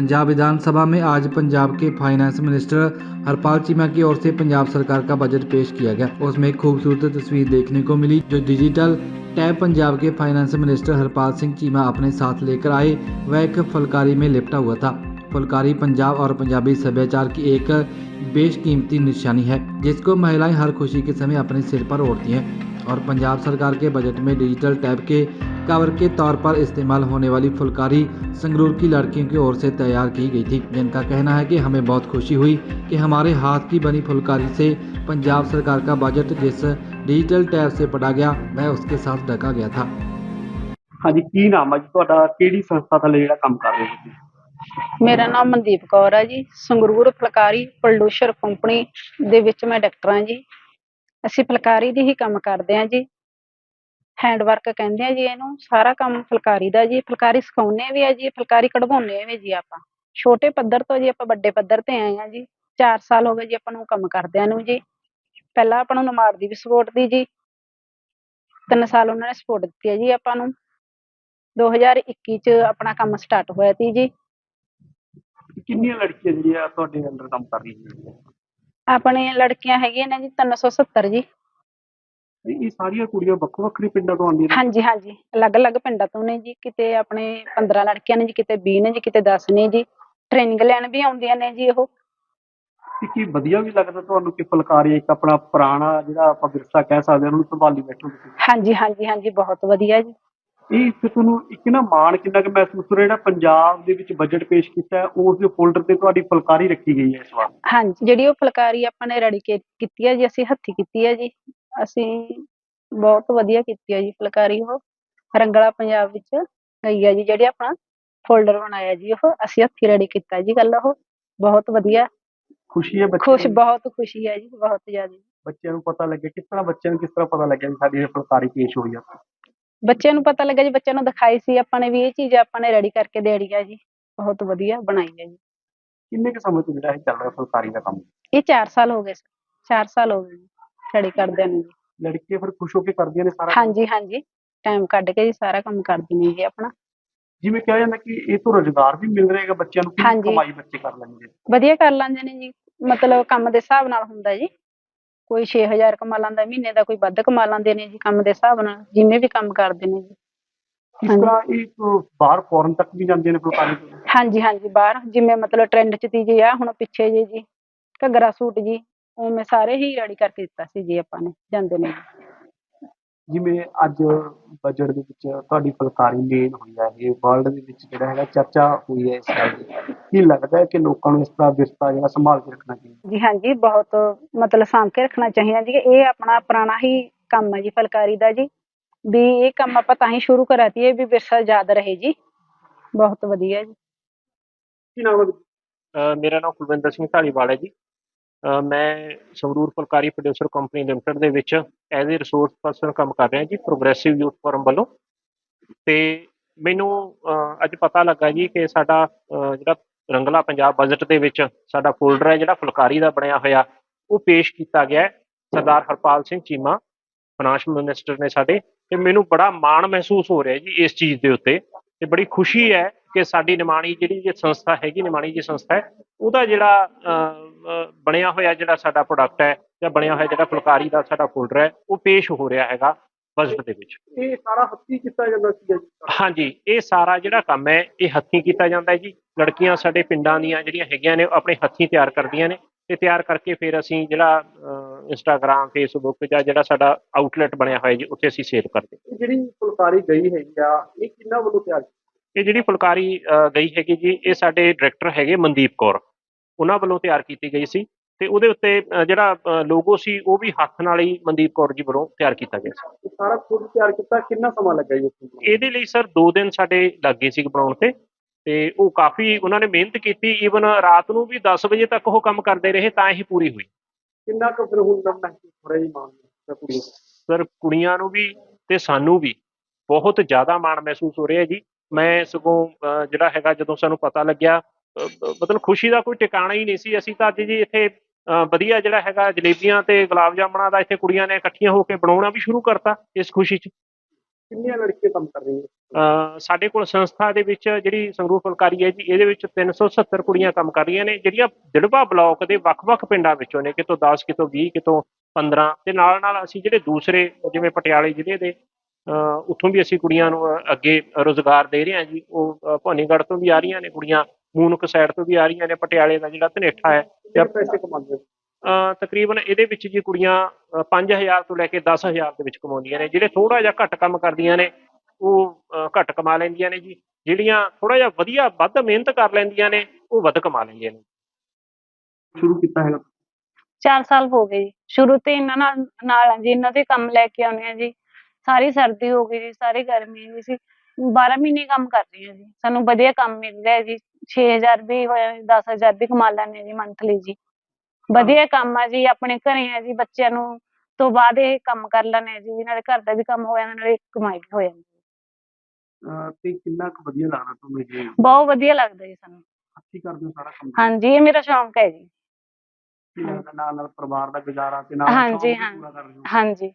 पंजाब विधानसभा में आज पंजाब के फाइनेंस मिनिस्टर हरपाल चीमा की ओर से पंजाब सरकार का बजट पेश किया गया। उसमें एक खूबसूरत तस्वीर देखने को मिली, जो डिजिटल टैब पंजाब के फाइनेंस मिनिस्टर हरपाल सिंह चीमा अपने साथ लेकर आए। वह एक फुलकारी में लिपटा हुआ था। फुलकारी पंजाब और पंजाबी सभ्याचार की एक बेशकीमती निशानी है, जिसको महिलाएँ हर खुशी के समय अपने सिर पर ओढ़ती हैं। और पंजाब सरकार के बजट में डिजिटल टैब के कवर के तौर पर इस्तेमाल होने वाली फुलकारी संगरूर की लड़कियों की ओर से तैयार की गई थी जिनका कहना है कि हमें बहुत खुशी हुई कि हमारे हाथ की बनी फुलकारी से पंजाब सरकार का बजट जिस डिजिटल टैब से पढ़ा गया वह उसके साथ ढका गया था ਹਾਂਜੀ ਕੀ ਨਾਮ ਹੈ ਜੀ ਤੁਹਾਡਾ ਕਿਹੜੀ ਸੰਸਥਾ ਥੱਲੇ ਜਿਹੜਾ ਕੰਮ ਕਰ ਰਹੇ ਹੋ ਤੁਸੀਂ ਮੇਰਾ ਨਾਮ ਮਨਦੀਪ ਕੌਰ ਹੈ ਜੀ ਸੰਗਰੂਰ ਫੁਲਕਾਰੀ ਪ੍ਰੋਡਿਊਸਰ ਕੰਪਨੀ ਦੇ ਵਿੱਚ ਮੈਂ ਡਾਕਟਰ ਹਾਂ ਜੀ ਅਸੀਂ ਫੁਲਕਾਰੀ ਦੀ ਹੀ ਕੰਮ ਕਰਦੇ ਹਾਂ ਜੀ ਹੈਂਡ ਵਰਕ ਕਹਿੰਦੇ ਆ ਜੀ ਇਹਨੂੰ ਸਾਰਾ ਕੰਮ ਫੁਲਕਾਰੀ ਦਾ ਜੀ ਫੁਲਕਾਰੀ ਸਿਖਾਉਂਦੇ ਵੀ ਆ ਜੀ ਫੁਲਕਾਰੀ ਕਢਵਾਉਂਦੇ ਵੀ ਜੀ ਆਪਾਂ। ਛੋਟੇ ਪੱਧਰ ਤੋਂ ਜੀ ਆਪਾਂ ਵੱਡੇ ਪੱਧਰ ਤੇ ਆਏ ਆ ਜੀ 4 ਸਾਲ ਹੋ ਗਏ ਜੀ ਆਪਾਂ ਨੂੰ ਕੰਮ ਕਰਦਿਆਂ ਨੂੰ ਜੀ। ਪਹਿਲਾਂ ਆਪਾਂ ਨੂੰ ਨਮਾੜ ਦੀ ਵੀ ਸਪੋਰਟ ਦੀ ਜੀ 3 ਸਾਲ ਉਹਨਾਂ ਨੇ ਸਪੋਰਟ ਦਿੱਤੀ ਹੈ ਜੀ ਆਪਾਂ ਨੂੰ। 2021 ਚ ਆਪਣਾ ਕੰਮ ਸਟਾਰਟ ਹੋਇਆ ਸੀ ਜੀ। ਕਿੰਨੀਆਂ ਲੜਕੀਆਂ ਜਿਹੜੀਆਂ ਤੁਹਾਡੇ ਅੰਡਰ ਕੰਮ ਕਰ ਰਹੀਆਂ ਆਪਣੇ ਲੜਕੀਆਂ ਹੈਗੀਆਂ ਨੇ ਜੀ 370 ਜੀ। ਇਹ ਇਹ ਸਾਰੀਆਂ ਕੁੜੀਆਂ ਵੱਖੋ ਵੱਖਰੇ ਪਿੰਡਾਂ ਤੋਂ ਆਉਂਦੀਆਂ ਨੇ। ਹਾਂਜੀ ਹਾਂਜੀ। ਅਲੱਗ-ਅਲੱਗ ਪਿੰਡਾਂ ਤੋਂ ਨੇ ਜੀ। ਕਿਤੇ ਆਪਣੇ 15 ਲੜਕੀਆਂ ਨੇ ਜੀ ਕਿਤੇ 20 ਨੇ ਜੀ ਕਿਤੇ 10 ਨੇ ਜੀ। ਟ੍ਰੇਨਿੰਗ ਲੈਣ ਵੀ ਆਉਂਦੀਆਂ ਨੇ ਜੀ ਉਹ। ਤੇ ਕੀ ਵਧੀਆ ਵੀ ਲੱਗਦਾ ਤੁਹਾਨੂੰ ਕਿ ਫੁਲਕਾਰੀ ਇੱਕ ਆਪਣਾ ਪੁਰਾਣਾ ਜਿਹੜਾ ਆਪਾਂ ਵਿਰਸਾ ਕਹਿ ਸਕਦੇ ਹਾਂ ਉਹਨੂੰ ਸੰਭਾਲੀ ਬੈਠੋ ਤੁਸੀਂ? ਹਾਂਜੀ ਹਾਂਜੀ ਹਾਂਜੀ। ਬਹੁਤ ਵਧੀਆ ਜੀ। ਇਹ ਇੱਕ ਤੁਹਾਨੂੰ ਇੱਕ ਨਾ ਮਾਣ ਕਿੰਨਾ ਕਿ ਮਹਿਸੂਸ ਹੋ ਰਿਹਾ ਜਿਹੜਾ ਪੰਜਾਬ ਦੇ ਵਿੱਚ ਬਜਟ ਪੇਸ਼ ਕੀਤਾ ਹੈ ਉਸ ਦੇ ਫੋਲਡਰ ਤੇ ਤੁਹਾਡੀ ਫੁਲਕਾਰੀ ਰੱਖੀ ਗਈ ਹੈ ਇਸ ਵਾਰ। ਹਾਂਜੀ। ਜਿਹੜੀ ਉਹ ਫੁਲਕਾਰੀ ਆਪਾਂ ਨੇ ਰੈਡੀ ਕੀਤੀ ਹੈ ਜੀ ਅਸੀਂ ਹੱਥੀਂ ਕੀਤੀ ਹੈ ਜੀ। ਅਸੀਂ ਬਹੁਤ ਵਧੀਆ ਕੀਤੀ ਹੈ ਜੀ ਫੁਲਕਾਰੀ ਉਹ। ਰੰਗਲਾ ਪੰਜਾਬ ਵਿੱਚ ਗਈ ਹੈ ਜੀ ਜਿਹੜੀ ਆਪਣਾ ਫੋਲਡਰ ਬਣਾਇਆ ਜੀ ਉਹ। ਅਸੀਂ ਹੱਥੀਂ ਰੈਡੀ ਕੀਤਾ ਜੀ ਕੱਲ ਉਹ। ਬਹੁਤ ਵਧੀਆ। ਖੁਸ਼ੀ ਹੈ ਬੱਚਿਆਂ ਖੁਸ਼ ਬਹੁਤ ਖੁਸ਼ੀ ਹੈ ਜੀ ਬਹੁਤ ਜ਼ਿਆਦਾ। ਬੱਚਿਆਂ ਨੂੰ ਪਤਾ ਲੱਗਿਆ ਕਿਸ ਤਰ੍ਹਾਂ ਬੱਚਿਆਂ ਨੂੰ ਕਿਸ ਤਰ੍ਹਾਂ ਪਤਾ ਲੱਗਿਆ ਵੀ ਸਾਡੀ ਇਹ ਫੁਲਕਾਰੀ ਪੇਸ਼ ਹੋਈ ਆ। ਬੱਚਿਆਂ ਨੂੰ ਪਤਾ ਲੱਗਾ ਜੀ ਬੱਚਿਆਂ ਨੂੰ ਦਿਖਾਈ ਸੀ ਆਪਾਂ ਨੇ ਵੀ ਇਹ ਚੀਜ਼ ਆਪਾਂ ਨੇ ਰੈਡੀ ਕਰਕੇ ਦੇਣੀ ਹੈ ਜੀ। ਬਹੁਤ ਵਧੀਆ ਬਣਾਈ ਹੈ ਜੀ। ਕਿੰਨੇ ਕੁ ਸਮੇਂ ਤੋਂ ਜਿਹੜਾ ਇਹ ਚੱਲ ਰਿਹਾ ਫੁਲਕਾਰੀ ਦਾ ਕੰਮ? ਇਹ 4 ਸਾਲ ਹੋ ਗਏ 4 ਸਾਲ ਹੋ ਗਏ ਜੀ। ਰੈਡੀ ਕਰਦਿਆਂ ਨੂੰ ਜੀ। ਲੜਕੀਆਂ ਫਿਰ ਖੁਸ਼ ਹੋ ਕੇ ਕਰਦੀਆਂ ਨੇ ਸਾਰਾ? ਹਾਂਜੀ ਹਾਂਜੀ। ਟਾਈਮ ਕੱਢ ਕੇ ਜੀ ਸਾਰਾ ਕੰਮ ਕਰਦੀ ਨੇ ਜੀ ਆਪਣਾ। ਜਿਵੇਂ ਕਿਹਾ ਜਾਂਦਾ ਕਿ ਇਹ ਤੋਂ ਰੋਜ਼ਗਾਰ ਵੀ ਮਿਲ ਰਿਹਾ ਹੈਗਾ ਬੱਚਿਆਂ ਨੂੰ ਕਿੰਨੀ ਹਾਂਜੀ। ਕਮਾਈ ਬੱਚੇ ਕਰ ਲੈਣਗੇ? ਵਧੀਆ ਕਰ ਲੈਂਦੇ ਨੇ ਜੀ। ਮਤਲਬ ਕੰਮ ਦੇ ਹਿਸਾਬ ਨਾਲ ਹੁੰਦਾ ਜੀ। ਕੋਈ 6000 ਕਮਾ ਲੈਂਦਾ ਮਹੀਨੇ ਦਾ ਕੋਈ ਵੱਧ ਕਮਾ ਲੈਂਦੇ ਨੇ ਜੀ ਕੰਮ ਦੇ ਹਿਸਾਬ ਨਾਲ ਜਿਵੇਂ ਵੀ ਕੰਮ ਕਰਦੇ ਨੇ ਜੀ। ਹਾਂਜੀ। ਤਰ੍ਹਾਂ ਇਹ ਅਹ, ਬਾਹਰ ਫੋਰਨ ਤੱਕ ਵੀ ਜਾਂਦੀਆਂ ਨੇ ਫੁਲਕਾਰੀ ਹਾਂਜੀ ਹਾਂਜੀ। ਬਾਹਰ ਜਿਵੇਂ ਮਤਲਬ ਟ੍ਰੈਂਡ ਚ ਤੀ ਜੀ ਆ ਹੁਣ ਪਿੱਛੇ ਜੇ ਜੀ। ਘੱਗਰਾ ਸੂਟ ਜੀ। ਉਵੇਂ ਸਾਰੇ ਹੀ ਰੈਡੀ ਕਰਕੇ ਦਿੱਤਾ ਸੀ ਜੀ ਆਪਾਂ ਨੇ ਜਾਂਦੇ ਨੇ ਜਿਵੇਂ ਅੱਜ ਬਜਟ ਦੇ ਵਿੱਚ ਤੁਹਾਡੀ ਫੁਲਕਾਰੀ ਮੇਨ ਹੋਈ ਹੈ ਇਹ ਵਰਲਡ ਦੇ ਵਿੱਚ ਜਿਹੜਾ ਹੈਗਾ ਚਰਚਾ ਹੋਈ ਹੈ ਇਸ ਗੱਲ ਦੀ। ਕੀ ਲੱਗਦਾ ਹੈ ਕਿ ਲੋਕਾਂ ਨੂੰ ਇਸ ਤਰ੍ਹਾਂ ਵਿਰਸਾ ਜਿਹੜਾ ਸੰਭਾਲ ਕੇ ਰੱਖਣਾ ਚਾਹੀਦਾ? ਜੀ ਹਾਂਜੀ ਬਹੁਤ ਮਤਲਬ ਸਾਂਭ ਕੇ ਰੱਖਣਾ ਚਾਹੀਦਾ ਜੀ। ਇਹ ਆਪਣਾ ਪੁਰਾਣਾ ਹੀ ਕੰਮ ਹੈ ਜੀ ਫੁਲਕਾਰੀ ਦਾ ਜੀ। ਵੀ ਇਹ ਕੰਮ ਆਪਾਂ ਤਾਂ ਹੀ ਸ਼ੁਰੂ ਕਰਿਆ ਤੀ ਵੀ ਵਿਰਸਾ ਯਾਦ ਰਹੇ ਜੀ। ਬਹੁਤ ਵਧੀਆ ਜੀ। ਕੀ ਨਾਮ ਹੈ? ਮੇਰਾ ਨਾਮ ਕੁਲਵਿੰਦਰ ਸਿੰਘ ਢਾਲੀਵਾਲ ਹੈ ਜੀ। ਮੈਂ Sangrur Phulkari producer company limited ਦੇ ਵਿੱਚ ਐਜ਼ ਅ ਰਿਸੋਰਸ ਪਰਸਨ ਕੰਮ ਕਰ ਰਿਹਾ ਜੀ ਪ੍ਰੋਗਰੈਸਿਵ ਯੂਥ ਫੋਰਮ ਵੱਲੋਂ। ਤੇ ਮੈਨੂੰ ਅੱਜ ਪਤਾ ਲੱਗਾ ਜੀ ਕਿ ਸਾਡਾ ਜਿਹੜਾ ਰੰਗਲਾ ਪੰਜਾਬ ਬਜਟ ਦੇ ਵਿੱਚ ਸਾਡਾ ਫੋਲਡਰ ਹੈ, ਜਿਹੜਾ ਫੁਲਕਾਰੀ ਦਾ ਬਣਿਆ ਹੋਇਆ, ਉਹ ਪੇਸ਼ ਕੀਤਾ ਗਿਆ ਸਰਦਾਰ ਹਰਪਾਲ ਸਿੰਘ ਚੀਮਾ ਫਾਈਨਾਂਸ ਮਿਨਿਸਟਰ ਨੇ ਸਾਡੇ। ਤੇ ਮੈਨੂੰ ਬੜਾ ਮਾਣ ਮਹਿਸੂਸ ਹੋ ਰਿਹਾ ਜੀ ਇਸ ਚੀਜ਼ ਦੇ ਉੱਤੇ। ਤੇ ਬੜੀ ਖੁਸ਼ੀ ਹੈ ਕਿ ਸਾਡੀ ਨਿਮਾਣੀ ਜਿਹੜੀ ਇਹ ਸੰਸਥਾ ਹੈਗੀ, ਨਿਮਾਣੀ ਜੀ ਸੰਸਥਾ ਹੈ, ਉਹਦਾ ਜਿਹੜਾ ਬਣਿਆ ਹੋਇਆ ਜਿਹੜਾ ਸਾਡਾ ਪ੍ਰੋਡਕਟ ਹੈ ਜਾਂ ਬਣਿਆ ਹੋਇਆ ਜਿਹੜਾ ਫੁਲਕਾਰੀ ਦਾ ਸਾਡਾ ਫੋਲਡਰ ਹੈ ਉਹ ਪੇਸ਼ ਹੋ ਰਿਹਾ ਹੈਗਾ ਬਜਟ ਦੇ ਵਿੱਚ। ਇਹ ਸਾਰਾ ਹੱਥੀਂ ਕੀਤਾ ਜਾਂਦਾ ਸੀ ਜੀ? ਹਾਂਜੀ ਇਹ ਸਾਰਾ ਜਿਹੜਾ ਕੰਮ ਹੈ ਇਹ ਹੱਥੀਂ ਕੀਤਾ ਜਾਂਦਾ ਹੈ ਜੀ। ਲੜਕੀਆਂ ਸਾਡੇ ਪਿੰਡਾਂ ਦੀਆਂ ਜਿਹੜੀਆਂ ਹੈਗੀਆਂ ਨੇ ਉਹ ਆਪਣੇ ਹੱਥੀਂ ਤਿਆਰ ਕਰਦੀਆਂ ਨੇ। ਤੇ ਤਿਆਰ ਕਰਕੇ ਫਿਰ ਅਸੀਂ ਜਿਹੜਾ ਇੰਸਟਾਗ੍ਰam ਫੇਸਬੁੱਕ ਜਾਂ ਜਿਹੜਾ ਸਾਡਾ ਆਊਟਲੈਟ ਬਣਿਆ ਹੋਇਆ ਜੀ ਉੱਥੇ ਅਸੀਂ ਸੇਲ ਕਰਦੇ ਜਿਹੜੀ ਫੁਲਕਾਰੀ ਗਈ ਹੈਗੀ ਆ ਇਹ ਕਿੰਨਾ ਵੱਲੋਂ ਤਿਆਰ ਕੀਤੀ? ਇਹ ਜਿਹੜੀ ਫੁਲਕਾਰੀ ਗਈ ਹੈਗੀ ਜੀ ਇਹ ਸਾਡੇ ਡਾਇਰੈਕਟਰ ਹੈਗੇ ਮਨਦੀਪ ਕੌਰ। ਉਹਨਾਂ ਵੱਲੋਂ ਤਿਆਰ ਕੀਤੀ ਗਈ ਸੀ ਤੇ ਉਹਦੇ ਉੱਤੇ ਜਿਹੜਾ ਲੋਗੋ ਸੀ ਉਹ ਵੀ ਹੱਥ ਨਾਲ ਹੀ ਮਨਦੀਪ ਕੌਰ ਜੀ ਵੱਲੋਂ ਤਿਆਰ ਕੀਤਾ ਗਿਆ ਸੀ। ਸਾਰਾ ਖੁਦ ਤਿਆਰ ਕੀਤਾ ਕਿੰਨਾ ਸਮਾਂ ਲੱਗਾ ਜੀ ਨੂੰ ਇਹਦੇ ਲਈ ਸਰ 2 ਦਿਨ ਸਾਡੇ ਲੱਗੇ ਸੀ ਬਣਾਉਣ ਤੇ ਤੇ ਉਹ ਕਾਫੀ ਉਹਨਾਂ ਨੇ ਮਿਹਨਤ ਕੀਤੀ ਈਵਨ ਰਾਤ ਨੂੰ ਵੀ 10 ਵਜੇ ਤੱਕ ਉਹ ਕੰਮ ਕਰਦੇ ਰਹੇ ਤਾਂ ਇਹ ਪੂਰੀ ਹੋਈ। ਕਿੰਨਾ ਕੁ ਫਿਰ ਹੁਣ ਦਾ ਮਹਿਸੂਸ ਹੋ ਰਿਹਾ ਜੀ ਨੂੰ? ਸਰ ਕੁੜੀਆਂ ਨੂੰ ਵੀ ਤੇ ਸਾਨੂੰ ਵੀ ਬਹੁਤ ਜ਼ਿਆਦਾ ਮਾਣ ਮਹਿਸੂਸ ਹੋ ਰਿਹਾ ਜੀ। ਮੈਂ ਸਗੋਂ ਜਿਹੜਾ ਹੈਗਾ ਜਦੋਂ ਸਾਨੂੰ ਪਤਾ ਲੱਗਿਆ ਮਤਲਬ ਖੁਸ਼ੀ ਦਾ ਕੋਈ ਟਿਕਾਣਾ ਹੀ ਨਹੀਂ ਸੀ। ਅਸੀਂ ਤਾਂ ਅੱਜ ਜੀ ਇੱਥੇ ਵਧੀਆ ਜਿਹੜਾ ਹੈਗਾ ਜਲੇਬੀਆਂ ਤੇ ਗੁਲਾਬ ਜਾਮਣਾ ਦਾ ਇੱਥੇ ਕੁੜੀਆਂ ਨੇ ਇਕੱਠੀਆਂ ਹੋ ਕੇ ਬਣਾਉਣਾ ਵੀ ਸ਼ੁਰੂ ਕਰਤਾ ਇਸ ਖੁਸ਼ੀ 'ਚ। ਕਿੰਨੀਆਂ ਲੜਕੀਆਂ ਕੰਮ ਕਰ ਰਹੀਆਂ? ਸਾਡੇ ਕੋਲ ਸੰਸਥਾ ਦੇ ਵਿੱਚ ਜਿਹੜੀ ਸੰਗਰੂਰ ਫੁਲਕਾਰੀ ਹੈ ਜੀ ਇਹਦੇ ਵਿੱਚ 370 ਕੁੜੀਆਂ ਕੰਮ ਕਰ ਰਹੀਆਂ ਨੇ ਜਿਹੜੀਆਂ ਦਿੜਬਾ ਬਲਾਕ ਦੇ ਵੱਖ-ਵੱਖ ਪਿੰਡਾਂ ਵਿੱਚੋਂ ਨੇ ਕਿਤੋਂ 10 ਕਿਤੋਂ 20 ਕਿਤੋਂ 15 ਤੇ ਨਾਲ ਨਾਲ ਅਸੀਂ ਜਿਹੜੇ ਦੂਸਰੇ ਜਿਵੇਂ ਪਟਿਆਲੇ ਜ਼ਿਲ੍ਹੇ ਦੇ ਉੱਥੋਂ ਵੀ ਅਸੀਂ ਕੁੜੀਆਂ ਨੂੰ ਅੱਗੇ ਰੋਜ਼ਗਾਰ ਦੇ ਰਹੇ ਹਾਂ ਜੀ। ਉਹ ਭਵਾਨੀਗੜ੍ਹ ਤੋਂ ਵੀ ਆ ਰਹੀਆਂ ਨੇ ਕੁੜੀਆਂ। ਮੂਨਕ ਸਾਈਡ ਤੋਂ ਵੀ ਆ ਰਹੀਆਂ ਨੇ ਪਟਿਆਲੇ ਦਾ ਜਿਹੜਾ ਧਨੇਠਾ ਹੈ ਤੇ ਪੈਸੇ ਕਮਾਉਂਦੇ ਹੋ? ਤਕਰੀਬਨ ਇਹਦੇ ਵਿੱਚ ਜੀ ਕੁੜੀਆਂ ਅਹ 5000 ਤੋਂ ਲੈ ਕੇ 10000 ਦੇ ਵਿੱਚ ਕਮਾਉਂਦੀਆਂ ਨੇ ਜਿਹੜੇ ਥੋੜਾ ਜਿਹਾ ਘੱਟ ਕੰਮ ਕਰਦੀਆਂ ਨੇ ਉਹ ਘੱਟ ਕਮਾ ਲੈਂਦੀਆਂ ਨੇ ਜੀ। ਜਿਹੜੀਆਂ ਥੋੜਾ ਜਿਹਾ ਵਧੀਆ ਵੱਧ ਮਿਹਨਤ ਕਰ ਲੈਂਦੀਆਂ ਨੇ ਉਹ ਵੱਧ ਕਮਾ ਲੈਂਦੀਆਂ ਨੇ। ਸ਼ੁਰੂ ਕੀਤਾ ਹੈਗਾ 4 ਸਾਲ ਹੋ ਗਏ ਜੀ। ਸ਼ੁਰੂ ਤੋਂ ਇਹਨਾਂ ਨਾਲ ਨਾਲ ਆ ਜੀ ਇਹਨਾਂ ਦੇ ਕੰਮ ਲੈ ਕੇ ਆਉਂਦੇ ਆ ਜੀ। ਸਾਰੀ ਸਰਦੀ ਹੋ ਗਈ ਜੀ ਸਾਰੀ ਗਰਮੀ ਵੀ ਸੀ। 12 ਮਹੀਨੇ ਕੰਮ ਕਰ ਰਹੀ ਹਾਂ ਜੀ। ਸਾਨੂੰ ਵਧੀਆ ਕੰਮ ਮਿਲ ਰਿਹਾ ਜੀ। 6000 ਵੀ ਹੋਇਆ 10000 ਵੀ ਕਮਾ ਲੈਂਦੇ ਜੀ ਮੰਥਲੀ ਜੀ। ਵਧੀਆ ਕੰਮ ਆ ਜੀ ਆਪਣੇ ਘਰੇ ਆ ਜੀ ਬੱਚਿਆਂ ਨੂੰ ਤੋਂ ਬਾਅਦ ਇਹ ਕੰਮ ਕਰ ਆ ਜੀ ਨਾਲੇ ਘਰ ਦਾ ਵੀ ਕੰਮ ਹੋ ਜਾਂਦਾ ਨਾਲੇ ਕਮਾਈ ਵੀ ਹੋ ਜਾਂਦੀ ਅਹ ਤੇ ਕਿੰਨਾ ਕੁ ਵਧੀਆ ਲੱਗਦਾ ਤੁਹਾਨੂੰ ਇਹ? ਬਹੁਤ ਵਧੀਆ ਲੱਗਦਾ ਜੀ ਸਾਨੂੰ। ਹੱਥੀਂ ਕਰਦੇ ਹੋ ਸਾਰਾ ਕੰਮ। ਹਾਂਜੀ ਇਹ ਮੇਰਾ ਸ਼ੌਂਕ ਹੈ ਜੀ। ਨਾਲ ਨਾਲ ਪਰਿਵਾਰ ਦਾ ਗੁਜ਼ਾਰਾ ਤੇ ਨਾਲ ਹਾਂਜੀ, ਸ਼ੌਕ ਵੀ ਹਾਂ। ਪੂਰਾ ਕਰ ਰਹੇ ਹੋ? ਹਾਂਜੀ।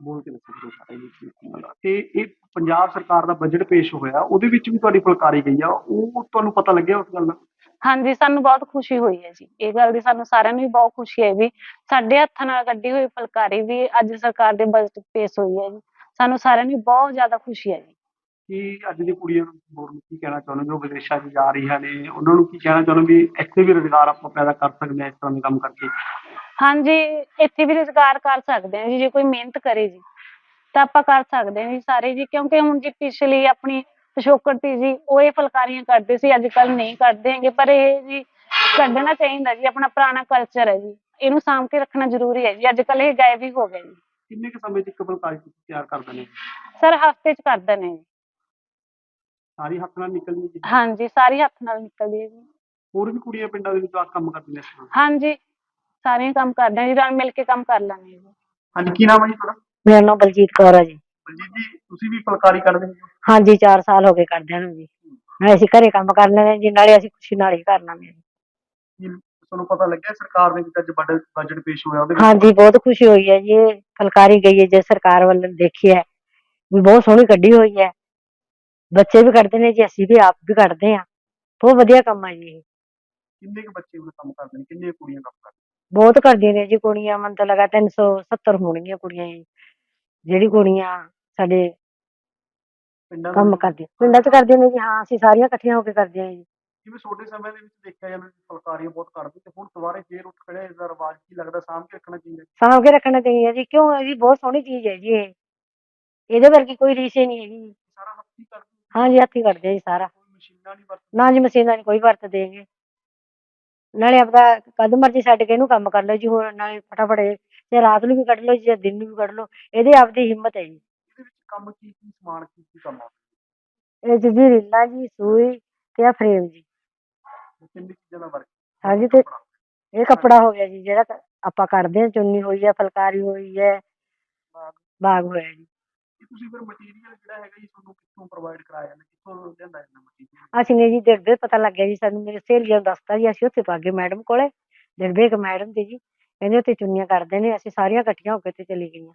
ਬੋਲ ਕੇ ਦੱਸੋ। ਤੇ ਇਹ ਪੰਜਾਬ ਸਰਕਾਰ ਦਾ ਬਜਟ ਪੇਸ਼ ਹੋਇਆ ਉਹਦੇ ਵਿੱਚ ਵੀ ਤੁਹਾਡੀ ਫੁਲਕਾਰੀ ਗਈ ਆ ਉਹ ਤੁਹਾਨੂੰ ਪਤਾ ਲੱਗਿਆ ਉਸ ਗੱਲ ਦਾ? ਹਾਂਜੀ ਸਾਨੂੰ ਬਹੁਤ ਖੁਸ਼ੀ ਹੋਈ ਹੈ ਜੀ। ਇਹ ਗੱਲ ਦੀ ਸਾਨੂੰ ਸਾਰਿਆਂ ਨੂੰ ਵੀ ਬਹੁਤ ਖੁਸ਼ੀ ਹੈ ਵੀ ਸਾਡੇ ਹੱਥਾਂ ਨਾਲ ਕੱਢੀ ਹੋਈ ਫੁਲਕਾਰੀ ਵੀ ਅੱਜ ਸਰਕਾਰ ਦੇ ਬਜਟ ਪੇਸ਼ ਹੋਈ ਹੈ ਜੀ। ਸਾਨੂੰ ਸਾਰਿਆਂ ਨੂੰ ਬਹੁਤ ਜ਼ਿਆਦਾ ਖੁਸ਼ੀ ਹੈ ਜੀ। ਕੀ ਅੱਜ ਦੀ ਕੁੜੀਆਂ ਨੂੰ ਹੋਰ ਕੀ ਕਹਿਣਾ ਚਾਹੁੰਦੇ ਹੋ ਜੋ ਵਿਦੇਸ਼ਾਂ 'ਚ ਜਾ ਰਹੀਆਂ ਨੇ ਉਹਨਾਂ ਨੂੰ ਕੀ ਕਹਿਣਾ ਚਾਹੁੰਦੇ ਹੋ ਵੀ ਇੱਥੇ ਵੀ ਰੁਜ਼ਗਾਰ ਆਪਾਂ ਪੈਦਾ ਕਰ ਸਕਦੇ ਹਾਂ ਇਸ ਤਰ੍ਹਾਂ ਦੇ ਕੰਮ ਕਰਕੇ? ਹਾਂਜੀ ਇੱਥੇ ਵੀ ਰੁਜ਼ਗਾਰ ਕਰ ਸਕਦੇ ਹਾਂ ਜੀ ਜੇ ਕੋਈ ਮਿਹਨਤ ਕਰੇ ਜੀ ਤਾਂ ਆਪਾਂ ਕਰ ਸਕਦੇ ਹਾਂ ਜੀ ਸਾਰੇ ਜੀ ਕਿਉਂਕਿ ਹੁਣ ਜੀ ਪਿਛਲੀ ਆਪਣੀ ਪਿਛੋਕੜ ਤੀ ਜੀ ਉਹ ਇਹ ਫੁਲਕਾਰੀਆਂ ਕਰਦੇ ਸੀ ਅੱਜ ਕੱਲ ਨਹੀਂ ਕਰਦੇ ਹੈਗੇ ਪਰ ਇਹ ਜੀ ਕੱਢਣਾ ਚਾਹੀਦਾ ਜੀ ਆਪਣਾ ਪੁਰਾਣਾ ਕਲਚਰ ਹੈ ਜੀ ਇਹਨੂੰ ਸਾਂਭ ਕੇ ਰੱਖਣਾ ਜ਼ਰੂਰੀ ਹੈ ਜੀ ਅੱਜ ਕੱਲ ਇਹ ਗਾਇਬ ਹੀ ਹੋ ਗਿਆ ਜੀ ਕਿੰਨੇ ਕੁ ਸਮੇਂ 'ਚ ਇੱਕ ਫੁਲਕਾਰੀ ਤੁਸੀਂ ਤਿਆਰ ਕਰ ਦਿੰਦੇ ਹੋ ਸਰ ਹਫ਼ਤੇ ਚ ਕਰ ਦਿੰਦੇ ਹਾਂ ਜੀ ਸਾਰੀ ਹੱਥ ਨਾਲ ਨਿਕਲਦੀ ਹੈ ਹਾਂਜੀ ਸਾਰੀ ਹੱਥ ਨਾਲ ਨਿਕਲਦੀ ਹੈ ਜੀ। ਹੋਰ ਵੀ ਕੁੜੀਆਂ ਪਿੰਡਾਂ ਦੇ ਵਿੱਚ ਆ ਕੰਮ ਕਰਦੀਆਂ ਤਰ੍ਹਾਂ ਹਾਂਜੀ ਸਾਰੇ ਕੰਮ ਕਰਦੇ ਹਾਂ ਜੀ ਰਲ ਮਿਲ ਕੇ ਕੰਮ ਕਰ ਲੈਂਦੇ ਹਾਂ ਜੀ। ਹਾਂਜੀ ਕੀ ਨਾਮ ਹੈ ਜੀ ਤੁਹਾਡਾ? ਮੇਰਾ ਨਾਮ ਬਲਜੀਤ ਕੌਰ ਹੈ ਜੀ। ਬਲਜੀਤ ਜੀ ਤੁਸੀਂ ਵੀ ਫੁਲਕਾਰੀ ਕੱਢਦੇ ਹੋ? ਹਾਂਜੀ 4 ਸਾਲ ਹੋ ਗਏ ਕਰਦਿਆਂ ਨੂੰ ਜੀ। ਨਾਲੇ ਅਸੀਂ ਘਰੇ ਕੰਮ ਕਰ ਲੈਂਦੇ ਹਾਂ ਜੀ ਨਾਲੇ ਅਸੀਂ ਖੁਸ਼ੀ ਨਾਲ ਹੀ ਕਰ ਲੈਂਦੇ ਹਾਂ ਜੀ ਕੀ ਤੁਹਾਨੂੰ ਪਤਾ ਲੱਗਿਆ ਸਰਕਾਰ ਦੇ ਵਿੱਚ ਅੱਜ ਬਜਟ ਬਜਟ ਪੇਸ਼ ਹੋਇਆ ਉਹਦੇ ਵਿੱਚ? ਹਾਂਜੀ ਬਹੁਤ ਖੁਸ਼ੀ ਹੋਈ ਹੈ ਜੀ ਇਹ ਫੁਲਕਾਰੀ ਗਈ ਹੈ ਜੇ ਸਰਕਾਰ ਵੱਲੋਂ ਦੇਖੀ ਹੈ। ਵੀ ਬਹੁਤ ਸੋਹਣੀ ਕੱਢੀ ਹੋਈ ਹੈ। ਬੱਚੇ ਵੀ ਕੱਢਦੇ ਨੇ ਜੀ ਅਸੀਂ ਵੀ ਆਪ ਵੀ ਕੱਢਦੇ ਹਾਂ। ਬਹੁਤ ਵਧੀਆ ਕੰਮ ਹੈ ਜੀ ਇਹ। ਕਿੰਨੇ ਕੁ ਬੱਚੇ ਉਹ ਕੰਮ ਕਰਦੇ ਨੇ? ਕਿੰਨੀਆਂ ਕੁੜੀਆਂ ਕੰਮ ਕਰਦੀਆਂ ਬਹੁਤ ਕਰਦੀਆਂ ਨੇ ਜੀ ਕੁੜੀਆਂ ਮਨ ਤਾਂ ਲਗਾ 370 ਹੋਣਗੀਆਂ ਕੁੜੀਆਂ ਜੀ। ਜਿਹੜੀ ਕੁੜੀਆਂ ਸਾਡੇ ਪਿੰਡਾਂ ਦੇ ਕੰਮ ਵਿੱਚ ਕਰਦੀਆਂ ਪਿੰਡਾਂ 'ਚ ਕਰਦੀਆਂ ਨੇ ਜੀ ਹਾਂ ਅਸੀਂ ਸਾਰੀਆਂ ਇਕੱਠੀਆਂ ਹੋ ਕੇ ਕਰਦੀਆਂ ਜੀ। ਜਿਵੇਂ ਛੋਟੇ ਸਮੇਂ ਦੇ ਵਿੱਚ ਦੇਖਿਆ ਜਾਂਦਾ ਸੀ ਫੁਲਕਾਰੀਆਂ ਬਹੁਤ ਕਰਦੇ ਤੇ ਹੁਣ ਦੁਬਾਰੇ ਫੇਰ ਉੱਠ ਖੜਿਆ ਇਸ ਦਾ ਰਿਵਾਜ ਕੀ ਲੱਗਦਾ ਸਾਂਭ ਕੇ ਰੱਖਣਾ ਚਾਹੀਦਾ ਸਾਂਭ ਕੇ ਰੱਖਣਾ ਚਾਹੀਦਾ ਜੀ ਕਿਉਂ? ਹੈ ਜੀ ਬਹੁਤ ਸੋਹਣੀ ਚੀਜ਼ ਹੈ ਜੀ ਇਹ। ਇਹਦੇ ਵਰਗੀ ਕੋਈ ਰੀਸ ਹੀ ਨਹੀਂ ਹੈਗੀ। ਜੀ ਸਾਰਾ ਹੱਥੀਂ ਕਰਦੇ ਹਾਂਜੀ ਹੱਥੀਂ ਕੱਢਦੇ ਆ ਜੀ ਸਾਰਾ। ਕੋਈ ਮਸ਼ੀਨਾਂ ਨਹੀਂ ਵਰਤਦੇ। ਨਾ ਜੀ ਮਸ਼ੀਨਾਂ ਨਹੀਂ ਕੋਈ ਵਰਤਦੇ ਹੈਗੇ। ਨਾਲੇ ਆਪਦਾ ਕਦ ਮਰਜ਼ੀ ਛੱਡ ਕੇ ਇਹਨੂੰ ਕੰਮ ਕਰ ਲਓ ਜੀ ਹੋਰ ਨਾਲੇ ਫਟਾਫਟ ਇਹ ਜੇ ਰਾਤ ਨੂੰ ਵੀ ਕੱਢ ਲਓ ਜੀ ਦਿਨ ਨੂੰ ਵੀ ਕੱਢ ਲਓ ਇਹਦੇ ਆਪਦੀ ਹਿੰਮਤ ਹੈ ਜੀ। ਇਹਦੇ ਵਿੱਚ ਕੰਮ ਕੀ ਕੀ ਸਮਾਨ ਕੀ ਕੀ ਕੰਮ ਆਉਂਦਾ ਇਹ 'ਚ ਜੀ ਰੀਲਾਂ ਜੀ ਸੂਈ ਤੇ ਆ ਫਰੇਮ ਜੀ। ਚੀਜ਼ਾਂ ਦਾ ਵਰਕ ਹਾਂਜੀ ਤੇ ਇਹ ਕੱਪੜਾ ਹੋ ਗਿਆ ਜੀ ਜਿਹੜਾ ਕ- ਆਪਾਂ ਕੱਢਦੇ ਹਾਂ ਚੁੰਨੀ ਹੋਈ ਹੈ ਫੁਲਕਾਰੀ ਹੋਈ ਹੈ ਬਾਗ। ਹੋਇਆ ਜੀ। ਇਹ ਤੁਸੀਂ ਫਿਰ ਮਟੀਰੀਅਲ ਜਿਹੜਾ ਹੈਗਾ ਜੀ ਤੁਹਾਨੂੰ ਕਿੱਥੋਂ ਪ੍ਰੋਵਾਈਡ ਕਰਾਇਆ ਜਾਂਦਾ ਕਿੱਥੋਂ ਲਿਆਂਦਾ ਅਸੀਂ ਨੇ ਜੀ ਦੇਖਦੇ ਪਤਾ ਲੱਗਿਆ ਜੀ, ਸਾਨੂੰ ਮੇਰੇ ਸਹੇਲੀਆਂ ਨੂੰ ਦੱਸਤਾ ਜੀ, ਅਸੀਂ ਉੱਥੇ ਪਾ ਗਏ ਮੈਡਮ ਕੋਲੇ। ਦਿੜਬੇ ਇੱਕ ਮੈਡਮ ਤੇ ਜੀ ਕਹਿੰਦੇ ਉੱਥੇ ਚੁੰਨੀਆਂ ਕਰਦੇ ਨੇ, ਅਸੀਂ ਸਾਰੀਆਂ ਇਕੱਠੀਆਂ ਹੋ ਕੇ ਤੇ ਚਲੀ ਗਈਆਂ।